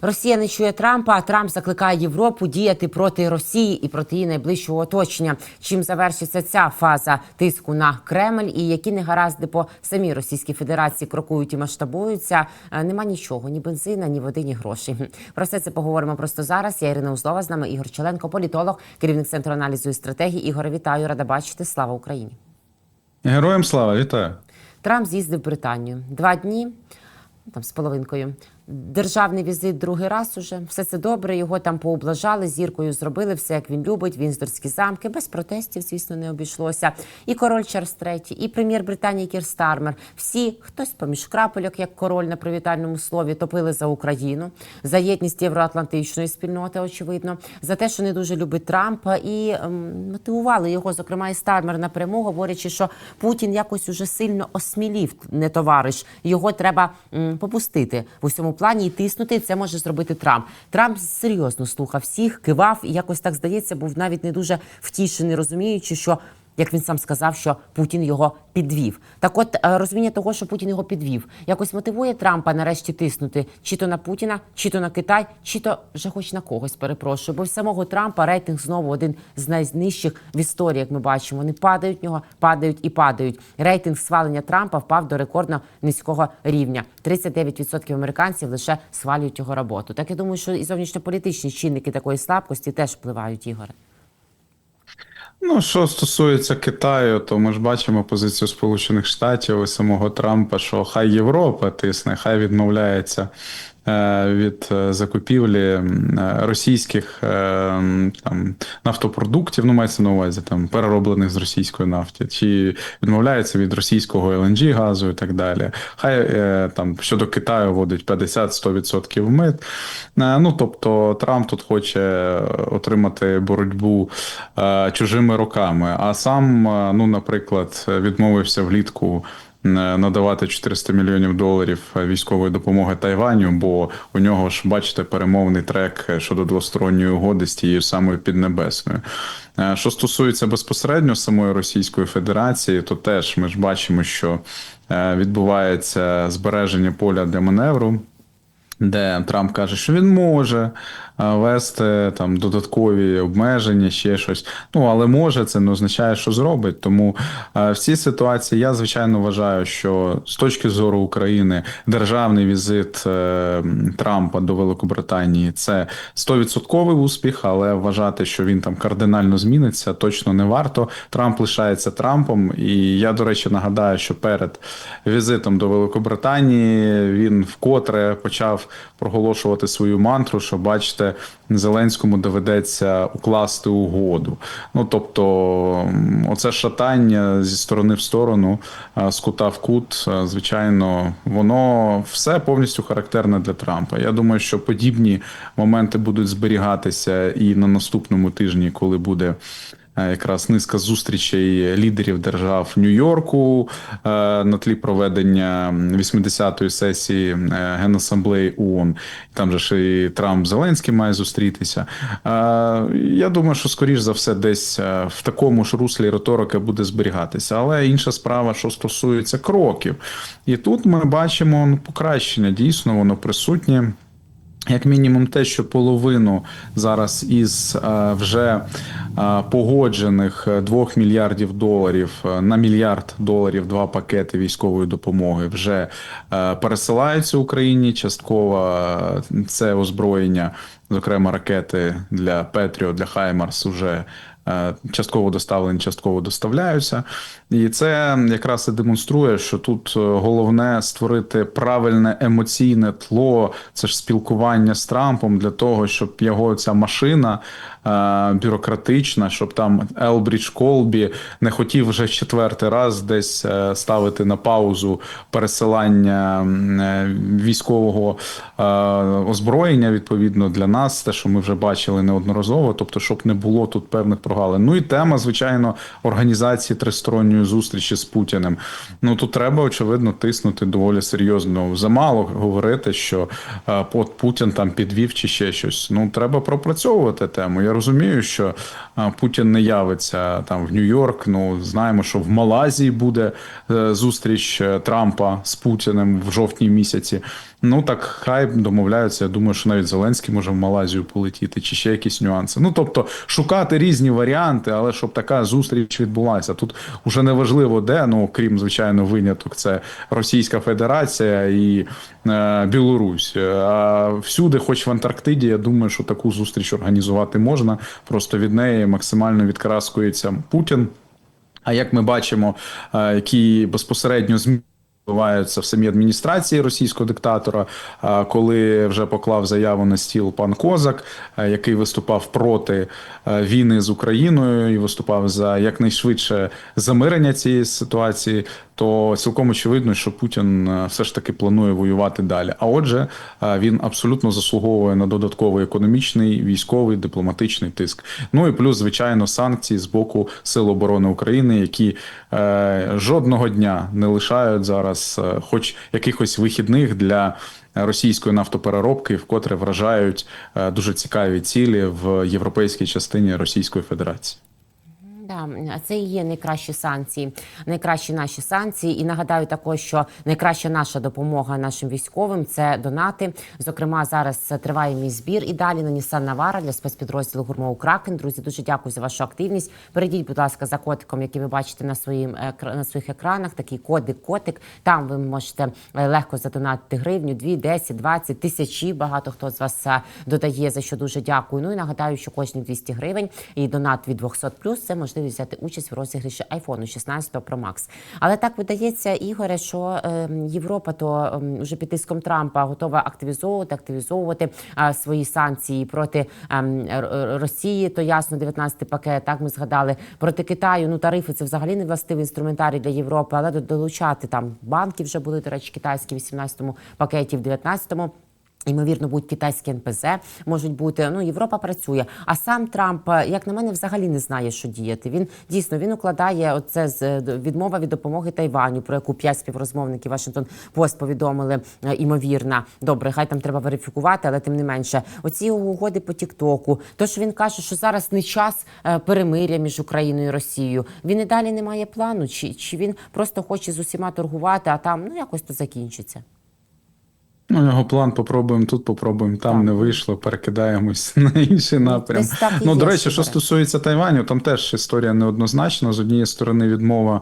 Росія не чує Трампа, а Трамп закликає Європу діяти проти Росії і проти її найближчого оточення. Чим завершиться ця фаза тиску на Кремль і які негаразди по самій Російській Федерації крокують і масштабуються? Е, Нема нічого, ні бензина, ні води, ні грошей. Про все це поговоримо просто зараз. Я Ірина Узлова з нами Ігор Челенко, політолог, керівник центру аналізу і стратегії. Ігоре, вітаю, рада бачити. Слава Україні. Героям слава, вітаю. Трамп з'їздив в Британію два дні. Там з половинкою державний візит другий раз уже все це добре. Його там пооблажали, зіркою зробили все, як він любить. Вінздорські замки без протестів, звісно, не обійшлося. І король Чарльз III, і прем'єр Британії Кір Стармер. Всі хтось поміж крапельок, як король на привітальному слові, топили за Україну, за єдність євроатлантичної спільноти, очевидно, за те, що не дуже любить Трампа, і ем, мотивували його, зокрема, і Стармер напряму, говорячи, що Путін якось уже сильно осмілів, не товариш. Його треба м, попустити в усьому плані і тиснути. Це може зробити Трамп. Трамп серйозно слухав всіх, кивав і якось так здається, був навіть не дуже втішений, розуміючи, що. Як він сам сказав, що Путін його підвів. Так, от е, розуміння того, що Путін його підвів, якось мотивує Трампа нарешті тиснути чи то на Путіна, чи то на Китай, чи то вже хоч на когось перепрошую. Бо в самого Трампа рейтинг знову один з найнижчих в історії, як ми бачимо. Вони падають в нього, падають і падають. Рейтинг схвалення Трампа впав до рекордно низького рівня. 39% американців лише схвалюють його роботу. Так я думаю, що і зовнішньополітичні чинники такої слабкості теж впливають, Ігоре. Ну, що стосується Китаю, то ми ж бачимо позицію Сполучених Штатів і самого Трампа, що хай Європа тисне, хай відмовляється від е, закупівлі е, російських е, там нафтопродуктів, ну мається на увазі там перероблених з російської нафти, чи відмовляється від російського LNG газу і так далі. Хай е, там щодо Китаю вводить 50-100% мит. Е, Ну тобто Трамп тут хоче отримати боротьбу е, чужими руками. А сам, е, ну, наприклад, відмовився влітку. Е, Надавати 400 мільйонів доларів військової допомоги Тайваню, бо у нього ж бачите перемовний трек щодо двосторонньої угоди з тією самою піднебесною. Е, Що стосується безпосередньо самої Російської Федерації, то теж ми ж бачимо, що е, відбувається збереження поля для маневру де Трамп каже, що він може вести там додаткові обмеження, ще щось. Ну але може, це не означає, що зробить. Тому е, в цій ситуації я звичайно вважаю, що з точки зору України державний візит е, Трампа до Великобританії це 100% успіх, але вважати, що він там кардинально зміниться, точно не варто. Трамп лишається Трампом. І я, до речі, нагадаю, що перед візитом до Великобританії він вкотре почав проголошувати свою мантру, що бачите, Зеленському доведеться укласти угоду. Ну тобто, оце шатання зі сторони в сторону, з кута в кут, звичайно, воно все повністю характерне для Трампа. Я думаю, що подібні моменти будуть зберігатися і на наступному тижні, коли буде. Е, Якраз низка зустрічей лідерів держав Нью-Йорку е, на тлі проведення 80-ї сесії е, Генасамблеї ООН. Там же ж і Трамп Зеленський має зустрітися. Я думаю, що скоріш за все, десь в такому ж руслі риторика буде зберігатися. Але інша справа, що стосується кроків, і тут ми бачимо ну, покращення. Дійсно, воно присутнє. Як мінімум, те, що половину зараз із е, вже е, погоджених 2 мільярдів доларів е, на мільярд доларів два пакети військової допомоги вже е, пересилаються Україні. Частково е, це озброєння, зокрема ракети для Петріо, для Хаймарс, уже е, частково доставлені, частково доставляються. І це якраз і демонструє, що тут е, головне створити правильне емоційне тло, це ж спілкування з Трампом для того, щоб його ця машина е, бюрократична, щоб там Елбрідж Колбі не хотів вже четвертий раз десь е, ставити на паузу пересилання е, військового е, озброєння відповідно для нас, те, що ми вже бачили неодноразово, тобто, щоб не було тут певних прогалин. Ну і тема, звичайно, організації тристоронньої зустрічі з Путіним. Ну тут треба очевидно тиснути доволі серйозно. Замало говорити, що е, от Путін там підвів чи ще щось. Ну треба пропрацьовувати тему. Я розумію, що е, Путін не явиться там в Нью-Йорк. Ну знаємо, що в Малайзії буде е, зустріч е, Трампа з Путіним в жовтні місяці. Ну так хай домовляються. Я думаю, що навіть Зеленський може в Малайзію полетіти, чи ще якісь нюанси. Ну тобто шукати різні варіанти, але щоб така зустріч відбулася. Тут уже не важливо де, ну крім звичайно, виняток це Російська Федерація і е, Білорусь. А всюди, хоч в Антарктиді, я думаю, що таку зустріч організувати можна. Просто від неї максимально відкараскується Путін. А як ми бачимо, е, які безпосередньо зміни відбуваються в самій адміністрації російського диктатора, коли вже поклав заяву на стіл пан Козак, який виступав проти війни з Україною і виступав за якнайшвидше замирення цієї ситуації, то цілком очевидно, що Путін е, все ж таки планує воювати далі. А отже, е, він абсолютно заслуговує на додатковий економічний, військовий, дипломатичний тиск. Ну і плюс, звичайно, санкції з боку Сил оборони України, які е, жодного дня не лишають зараз, е, хоч якихось вихідних для. Російської нафтопереробки, вкотре вражають дуже цікаві цілі в європейській частині Російської Федерації. Да, це і є найкращі санкції, найкращі наші санкції. І нагадаю також, що найкраща наша допомога нашим військовим це донати. Зокрема, зараз триває мій збір і далі на Нісан Навара для спецпідрозділу Гурмоу Кракен. Друзі, дуже дякую за вашу активність. Перейдіть, будь ласка, за котиком, який ви бачите на своїм на своїх екранах. Такий кодик, котик. Там ви можете е, легко задонатити гривню, 2, 10, 20, тисячі. Багато хто з вас е, додає, за що дуже дякую. Ну і нагадаю, що кожні 200 гривень і донат від 200 плюс це можливість взяти участь в розіграші айфону 16 Pro Max. Але так видається, Ігоре, що е, Європа то е, вже під тиском Трампа готова активізовувати, активізовувати свої санкції проти е, Р- Росії. То ясно, 19 пакет. Так ми згадали проти Китаю. Ну тарифи це взагалі не властивий інструментарій для Європи, але до- долучати там банки вже були до речі, китайські в 18-му пакеті, в 19-му. Ймовірно, будуть китайські НПЗ, можуть бути. Ну, Європа працює. А сам Трамп, е, як на мене, взагалі не знає, що діяти. Він дійсно він укладає оце з е, відмова від допомоги Тайваню, про яку п'ять співрозмовників Вашингтон Пост повідомили. е, Імовірно, добре, хай там треба верифікувати, але тим не менше, оці угоди по Тіктоку. То що він каже, що зараз не час перемиря між Україною і Росією. Він і далі не має плану, чи, чи він просто хоче з усіма торгувати, а там ну якось то закінчиться. Ну, його план попробуємо тут, попробуємо там, Так. не вийшло, перекидаємось на інший напрям. так Ну, до речі, що стосується Тайваню, там теж історія неоднозначна. З однієї сторони, відмова.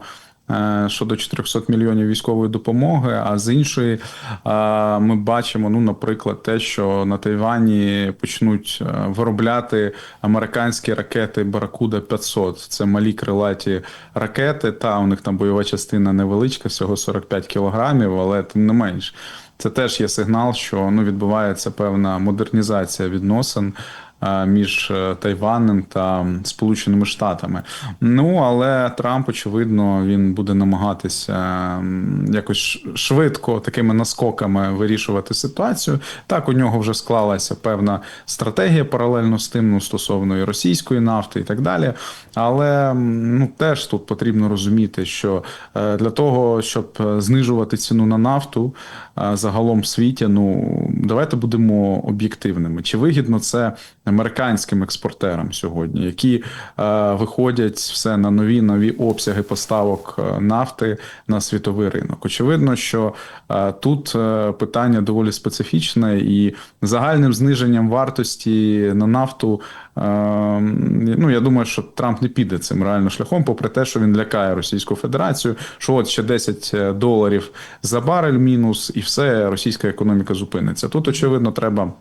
е, Щодо 400 мільйонів військової допомоги, а з іншої е, ми бачимо, ну, наприклад, те, що на Тайвані почнуть е, виробляти американські ракети Баракуда 500. Це малі крилаті ракети. Та у них там бойова частина невеличка, всього 45 кілограмів, але тим не менш. Це теж є сигнал, що ну відбувається певна модернізація відносин між е, Тайванем та Сполученими Штатами. Ну але Трамп, очевидно, він буде намагатися якось швидко такими наскоками вирішувати ситуацію. Так, у нього вже склалася певна стратегія паралельно з тим, ну стосовно і російської нафти і так далі. Але ну теж тут потрібно розуміти, що е, для того, щоб е, знижувати ціну на нафту е, загалом в світі, ну давайте будемо об'єктивними. Чи вигідно це американським експортерам сьогодні, які е, виходять все на нові нові обсяги поставок е, нафти на світовий ринок? Очевидно, що е, тут е, питання доволі специфічне і загальним зниженням вартості на нафту. е, Ну, я думаю, що Трамп не піде цим реально шляхом, попри те, що він лякає Російську Федерацію, що от ще 10 доларів за барель мінус, і все, російська економіка зупиниться. Тут, очевидно, треба.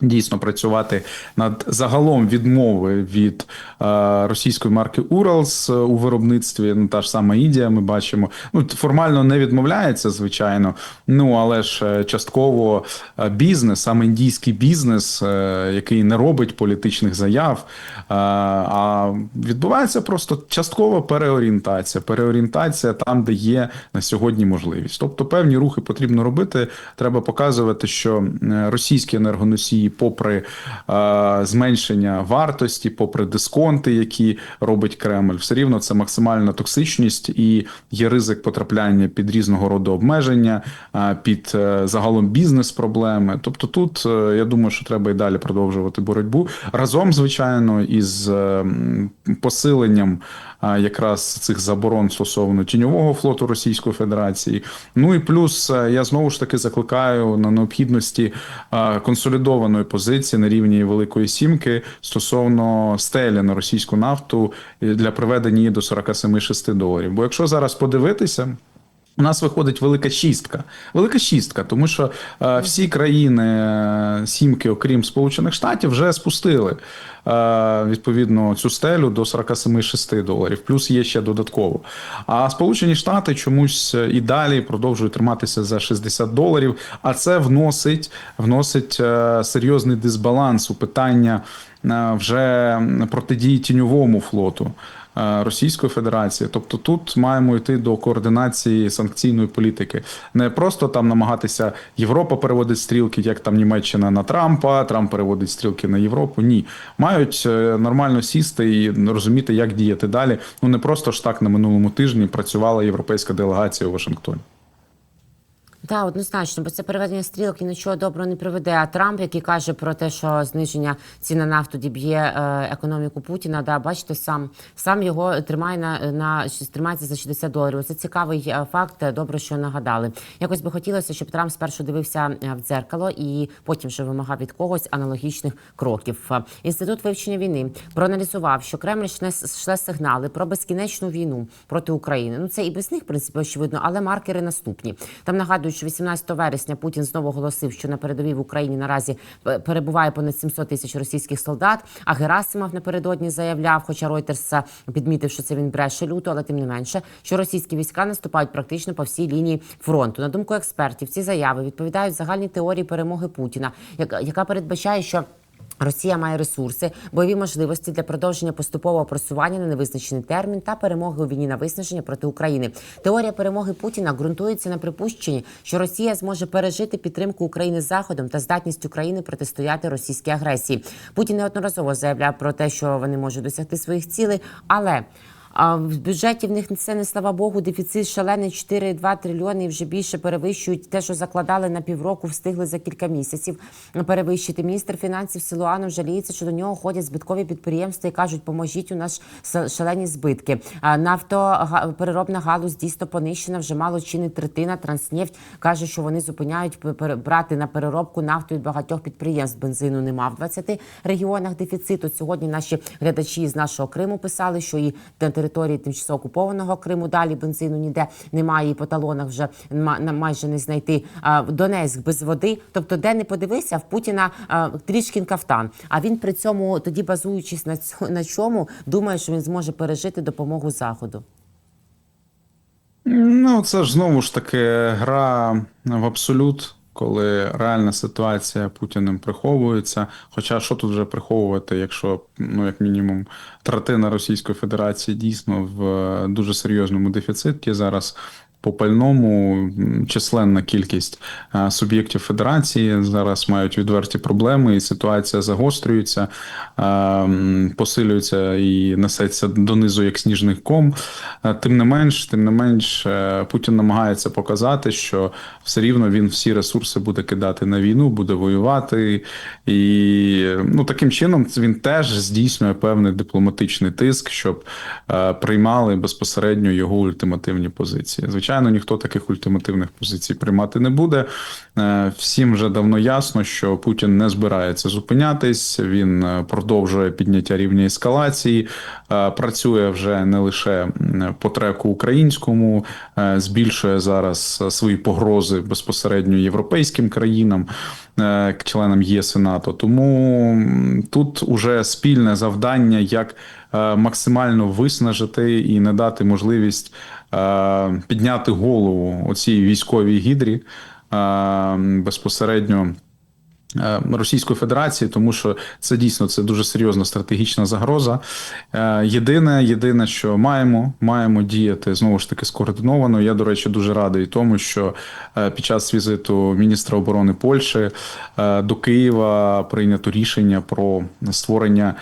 Дійсно працювати над загалом відмови від е, російської марки Уралс у виробництві. Ну та ж сама Індія, ми бачимо. Ну формально не відмовляється, звичайно. Ну але ж е, частково е, бізнес, саме індійський бізнес, е, який не робить політичних заяв, е, а відбувається просто часткова переорієнтація. Переорієнтація там, де є на сьогодні можливість. Тобто певні рухи потрібно робити. Треба показувати, що російські енергоносії попри е, зменшення вартості, попри дисконти, які робить Кремль, все рівно це максимальна токсичність і є ризик потрапляння під різного роду обмеження, е, під е, загалом бізнес-проблеми. Тобто, тут е, я думаю, що треба і далі продовжувати боротьбу разом, звичайно, із посиленням якраз цих заборон стосовно тіньового флоту Російської Федерації. Ну і плюс я знову ж таки закликаю на необхідності а, консолідованої позиції на рівні Великої Сімки стосовно стелі на російську нафту е, для приведення її до 47-6 доларів. Бо якщо зараз подивитися. У нас виходить велика шістка. Велика шістка, тому що е, всі країни е, сімки, окрім Сполучених Штатів, вже спустили е, відповідно цю стелю до 47-6 доларів. Плюс є ще додатково. А Сполучені Штати чомусь і далі продовжують триматися за 60 доларів. А це вносить, вносить е, серйозний дисбаланс у питання е, вже протидії тіньовому флоту. Е, Російської Федерації, тобто тут маємо йти до координації санкційної політики, не просто там намагатися Європа переводить стрілки, як там Німеччина на Трампа, Трамп переводить стрілки на Європу. Ні, мають е, нормально сісти і розуміти, як діяти далі. Ну не просто ж так на минулому тижні працювала європейська делегація у Вашингтоні. Так, однозначно, бо це переведення стрілок ні до чого доброго не приведе. А Трамп, який каже про те, що зниження цін на нафту діб'є е, економіку Путіна, да, бачите, сам сам його тримає на, на тримається за 60 доларів. Це цікавий е, факт. Добре, що нагадали. Якось би хотілося, щоб Трамп спершу дивився е, в дзеркало і потім вже вимагав від когось аналогічних кроків. Інститут вивчення війни проаналізував, що Кремль шле, сигнали про безкінечну війну проти України. Ну це і без них, в принципі, очевидно, але маркери наступні. Там нагадують, що 18 вересня Путін знову оголосив, що на передовій в Україні наразі е, перебуває понад 700 тисяч російських солдат. А Герасимов напередодні заявляв, хоча Ройтерс підмітив, що це він бреше люто, але тим не менше, що російські війська наступають практично по всій лінії фронту. На думку експертів, ці заяви відповідають загальній теорії перемоги Путіна, яка передбачає, що Росія має ресурси, бойові можливості для продовження поступового просування на невизначений термін та перемоги у війні на виснаження проти України. Теорія перемоги Путіна ґрунтується на припущенні, що Росія зможе пережити підтримку України заходом та здатність України протистояти російській агресії. Путін неодноразово заявляв про те, що вони можуть досягти своїх цілей, але а в бюджеті в них це не слава Богу. Дефіцит шалений 4,2 трильйони і вже більше перевищують те, що закладали на півроку, встигли за кілька місяців перевищити. Міністр фінансів Силуанов жаліється, що до нього ходять збиткові підприємства і кажуть, поможіть у нас шалені збитки. Нафтопереробна галузь дійсно понищена. Вже мало чи не третина. Транснефть каже, що вони зупиняють брати на переробку нафту від багатьох підприємств. Бензину нема в 20 регіонах дефіциту. Сьогодні наші глядачі з нашого Криму писали, що і на території тимчасово окупованого Криму далі бензину ніде немає. І по талонах вже майже не знайти. Донецьк без води. Тобто, де не подивися, в Путіна трішкін кафтан. А він при цьому тоді, базуючись на цьому, на чому, думає, що він зможе пережити допомогу заходу. Ну, це ж знову ж таки гра в абсолют, коли реальна ситуація Путіним приховується. Хоча що тут вже приховувати, якщо, ну, як мінімум, третина Російської Федерації дійсно в дуже серйозному дефіциті зараз. По пальному численна кількість суб'єктів федерації зараз мають відверті проблеми, і ситуація загострюється, посилюється і несеться донизу як сніжний ком. Тим не менш, тим не менш, Путін намагається показати, що все рівно він всі ресурси буде кидати на війну, буде воювати, і ну таким чином він теж здійснює певний дипломатичний тиск, щоб приймали безпосередньо його ультимативні позиції. Звичайно, ніхто таких ультимативних позицій приймати не буде. Всім вже давно ясно, що Путін не збирається зупинятись. Він продовжує підняття рівня ескалації, працює вже не лише по треку українському, збільшує зараз свої погрози безпосередньо європейським країнам, членам ЄС і НАТО. Тому тут уже спільне завдання, як максимально виснажити і не дати можливість підняти голову оцій військовій гідрі безпосередньо. е, Російської Федерації, тому що це дійсно це дуже серйозна стратегічна загроза. Е, Єдине, єдине, що маємо, маємо діяти знову ж таки скоординовано. Я, до речі, дуже радий тому, що е, під час візиту міністра оборони Польщі е, до Києва прийнято рішення про створення е,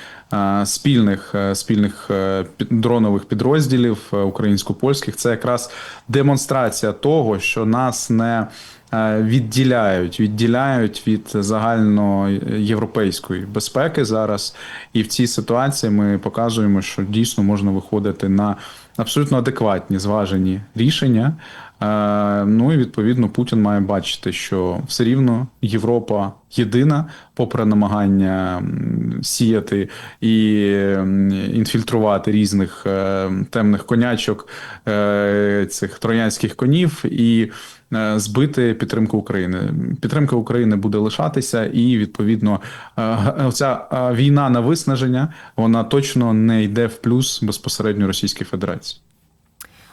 спільних е, спільних е, дронових підрозділів е, українсько-польських. Це якраз демонстрація того, що нас не е, відділяють, відділяють від загальноєвропейської безпеки зараз. І в цій ситуації ми показуємо, що дійсно можна виходити на абсолютно адекватні зважені рішення. Е, Ну і відповідно Путін має бачити, що все рівно Європа єдина, попри намагання сіяти і інфільтрувати різних е, темних конячок е, цих троянських конів і збити підтримку України. Підтримка України буде лишатися, і відповідно ця війна на виснаження вона точно не йде в плюс безпосередньо Російській Федерації.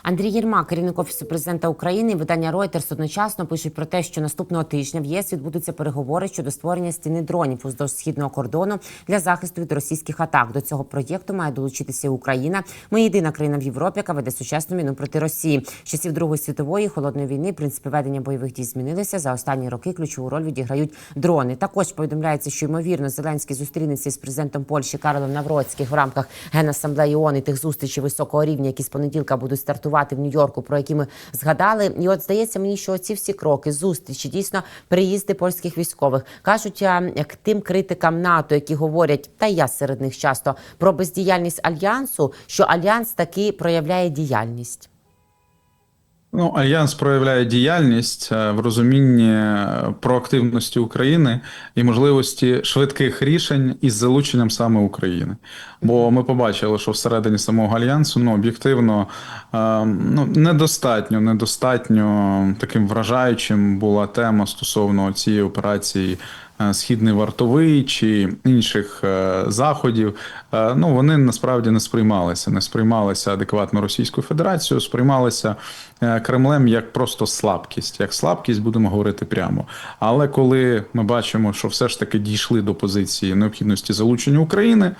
Андрій Єрмак, керівник офісу президента України, видання Reuters одночасно пишуть про те, що наступного тижня в ЄС відбудуться переговори щодо створення стіни дронів уздовж східного кордону для захисту від російських атак. До цього проєкту має долучитися Україна. Ми єдина країна в Європі, яка веде сучасну війну проти Росії. З часів Другої світової холодної війни принципи ведення бойових дій змінилися. За останні роки ключову роль відіграють дрони. Також повідомляється, що ймовірно Зеленський зустрінеться з президентом Польщі Карлом Навроцьких в рамках Генасамблеї ООН і тих зустрічей високого рівня, які з понеділка будуть стартувати в Нью-Йорку, про які ми згадали. І от здається мені, що ці всі кроки, зустрічі, дійсно приїзди польських військових кажуть як тим критикам НАТО, які говорять, та я серед них часто про бездіяльність альянсу, що альянс таки проявляє діяльність. Ну, альянс проявляє діяльність е, в розумінні е, проактивності України і можливості швидких рішень із залученням саме України. Бо ми побачили, що всередині самого альянсу ну об'єктивно е, ну недостатньо, недостатньо таким вражаючим була тема стосовно цієї операції. Е, Східний вартовий чи інших е, заходів, е, ну вони насправді не сприймалися, не сприймалися адекватно Російською Федерацією, сприймалися Кремлем як просто слабкість, як слабкість, будемо говорити прямо. Але коли ми бачимо, що все ж таки дійшли до позиції необхідності залучення України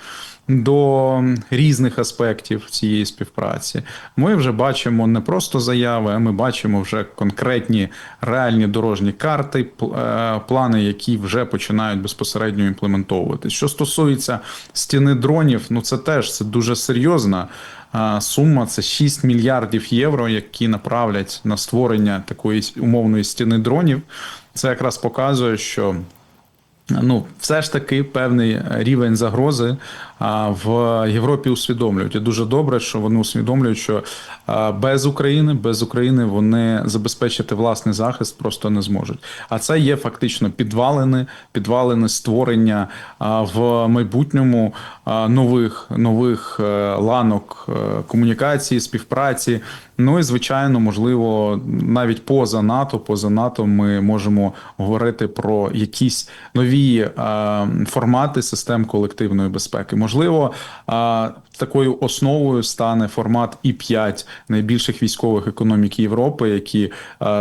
до різних аспектів цієї співпраці, ми вже бачимо не просто заяви, а ми бачимо вже конкретні реальні дорожні карти, е, плани, які вже починають безпосередньо імплементовувати. Що стосується стіни дронів, ну це теж це дуже серйозна. Сума це 6 мільярдів євро, які направлять на створення такої умовної стіни дронів. Це якраз показує, що Ну, все ж таки певний рівень загрози в Європі усвідомлюють. І дуже добре, що вони усвідомлюють, що без України, без України вони забезпечити власний захист просто не зможуть. А це є фактично підвалини, підвалини створення в майбутньому нових нових е, ланок е, комунікації, співпраці. Ну і звичайно, можливо, навіть поза НАТО, поза НАТО, ми можемо говорити про якісь нові е, формати систем колективної безпеки. Можливо, такою основою стане формат і 5 найбільших військових економік Європи, які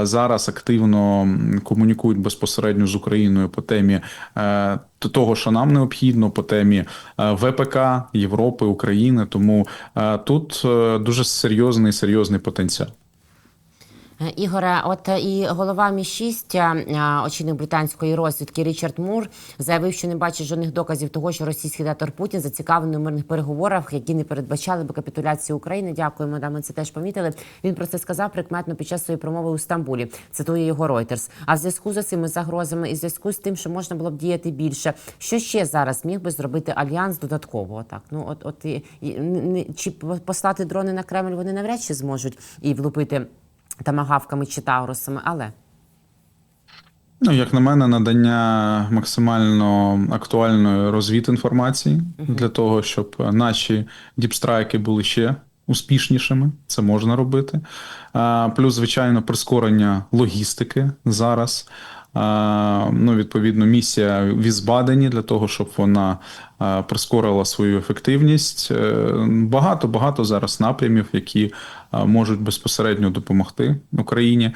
зараз активно комунікують безпосередньо з Україною по темі. е, того, що нам необхідно по темі е, ВПК Європи, України, тому е, тут дуже серйозний серйозний потенціал. Е, Ігоре, от е, і голова Мі 6 очільник британської розвідки Річард Мур заявив, що не бачить жодних доказів того, що російський диктатор Путін зацікавлений у мирних переговорах, які не передбачали би капітуляцію України. Дякуємо, да, ми це теж помітили. Він про це сказав прикметно під час своєї промови у Стамбулі. Цитує його Reuters. А в зв'язку з цими загрозами і в зв'язку з тим, що можна було б діяти більше, що ще зараз міг би зробити альянс додатково? Так, ну от, от і, і, чи послати дрони на Кремль вони навряд чи зможуть і влупити тамагавками чи таурусами, але Ну, як на мене, надання максимально актуальної розвід інформації для того, щоб наші діпстрайки були ще успішнішими. Це можна робити. А, Плюс, звичайно, прискорення логістики зараз. А, Ну, відповідно, місія в Ізбадені для того, щоб вона прискорила свою ефективність. Е, Багато багато зараз напрямів, які можуть безпосередньо допомогти Україні.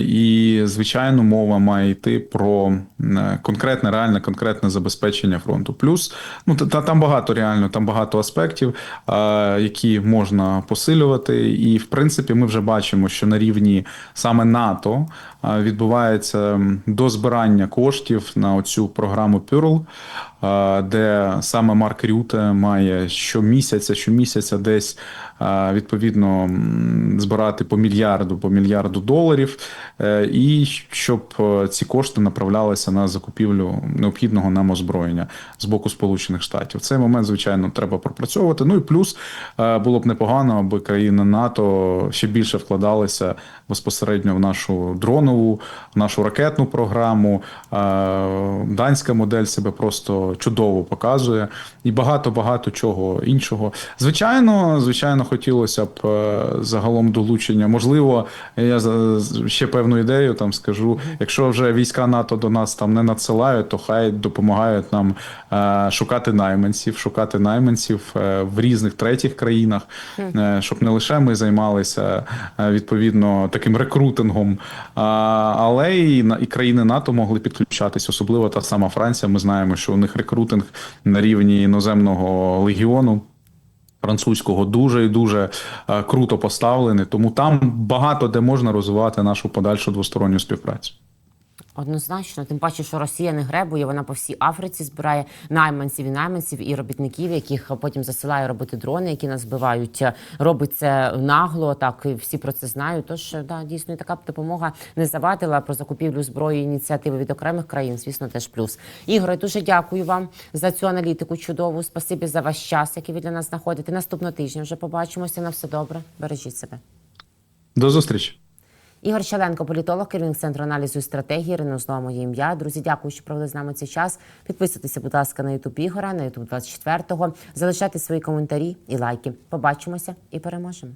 І, звичайно, мова має йти про е, конкретне, реальне, конкретне забезпечення фронту. Плюс, ну та, та там багато реально, там багато аспектів, які можна посилювати. І, в принципі, ми вже бачимо, що на рівні саме НАТО відбувається дозбирання коштів на оцю програму Pearl, де саме Марк Рюте має щомісяця, щомісяця десь відповідно збирати по мільярду, по мільярду доларів, е, і щоб е, ці кошти направлялися на закупівлю необхідного нам озброєння з боку Сполучених Штатів. Цей момент, звичайно, треба пропрацьовувати. Ну і плюс е, було б непогано, аби країни НАТО ще більше вкладалися безпосередньо в нашу дронову, в нашу ракетну програму. Данська модель себе просто чудово показує, і багато багато чого іншого. Звичайно, звичайно, хотілося б е, загалом долучення. Можливо, я ще певну ідею там скажу. Якщо вже війська НАТО до нас там не надсилають, то хай допомагають нам е, шукати найманців, шукати найманців е, в різних третіх країнах, щоб не лише ми займалися відповідно таким рекрутингом, але і країни НАТО могли підключатись, особливо та сама Франція. Ми знаємо, що у них рекрутинг на рівні іноземного легіону. Французького дуже і дуже е, круто поставлений, тому там багато де можна розвивати нашу подальшу двосторонню співпрацю. Однозначно, тим паче, що Росія не гребує, вона по всій Африці збирає найманців і найманців і робітників, яких потім засилає робити дрони, які нас збивають. Робить це нагло, так і всі про це знають. Тож да, дійсно така б допомога не завадила про закупівлю зброї ініціативи від окремих країн. Звісно, теж плюс. Ігоре, дуже дякую вам за цю аналітику чудову. Спасибі за ваш час, який ви для нас знаходите. Наступного тижня вже побачимося. На все добре. Бережіть себе. До зустрічі. Ігор Щаленко, політолог, керівник центру аналізу і стратегії. Рено знову моє ім'я. Друзі, дякую, що провели з нами цей час. Підписуйтеся, будь ласка, на Ютуб Ігора, на Ютуб 24-го. Залишайте свої коментарі і лайки. Побачимося і переможемо.